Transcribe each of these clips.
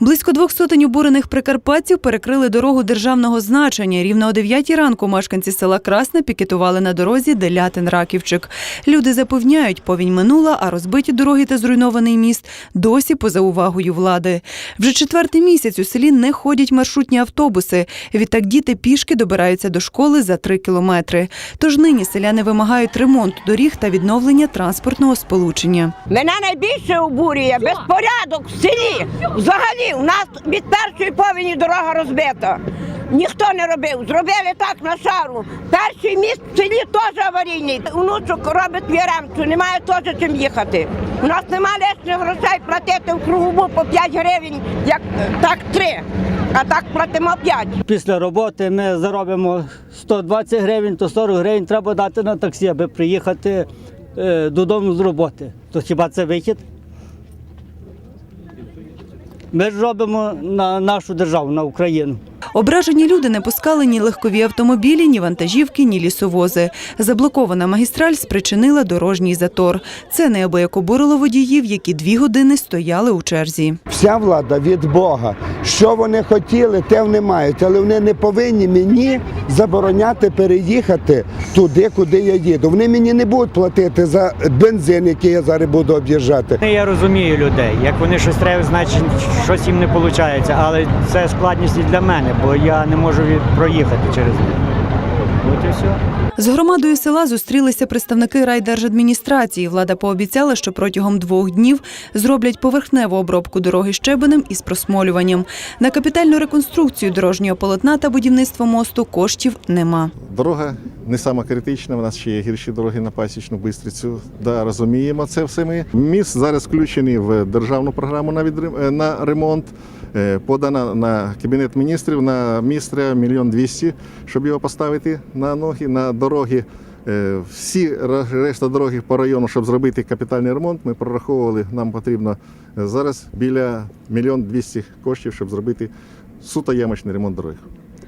Близько двох сотень обурених прикарпатців перекрили дорогу державного значення. Рівно о 9 ранку мешканці села Красне пікетували на дорозі Делятин-Раківчик. Люди запевняють, повінь минула, а розбиті дороги та зруйнований міст досі поза увагою влади. Вже четвертий місяць у селі не ходять маршрутні автобуси. Відтак діти пішки добираються до школи за три кілометри. Тож нині селяни вимагають ремонту доріг та відновлення транспортного сполучення. Мене найбільше обурює безпорядок в селі. Взагалі, у нас від першої повені дорога розбита. Ніхто не робив. Зробили так на шару. Перший міст в селі теж аварійний. Внучок робить віремцю, немає теж чим їхати. У нас немає лишніх грошей платити в кругу по 5 гривень, як так 3, а так платимо 5. Після роботи ми заробимо 120 гривень, то 40 гривень треба дати на таксі, аби приїхати е, додому з роботи. То хіба це вихід? Ми ж робимо на нашу державу, на Україну. Ображені люди не пускали ні легкові автомобілі, ні вантажівки, ні лісовози. Заблокована магістраль спричинила дорожній затор. Це неабияк обурило водіїв, які дві години стояли у черзі. Вся влада від Бога. Що вони хотіли, те вони мають, але вони не повинні мені забороняти переїхати туди, куди я їду. Вони мені не будуть платити за бензин, який я зараз буду об'їжджати. Я розумію людей. Як вони щось треба, значить щось їм не виходить. Але це складність і для мене, бо я не можу проїхати через них. От і все. З громадою села зустрілися представники райдержадміністрації. Влада пообіцяла, що протягом двох днів зроблять поверхневу обробку дороги щебенем із просмолюванням. На капітальну реконструкцію дорожнього полотна та будівництво мосту коштів нема. Дорога не сама критична, у нас ще є гірші дороги на пасічну бистрицю. Да, розуміємо це все ми. Міст зараз включений в державну програму на, відрем- е, на ремонт. Е, Подана на кабінет міністрів на містра мільйон двісті, щоб його поставити на ноги, на дороги. Е, Всі решта дороги по району, щоб зробити капітальний ремонт, ми прораховували, нам потрібно е, зараз біля мільйон двісті коштів, щоб зробити суто ямочний ремонт дороги.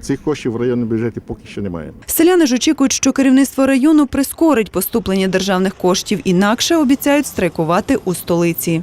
Цих коштів в районному бюджеті поки що немає. Селяни ж очікують, що керівництво району прискорить поступлення державних коштів, інакше обіцяють страйкувати у столиці.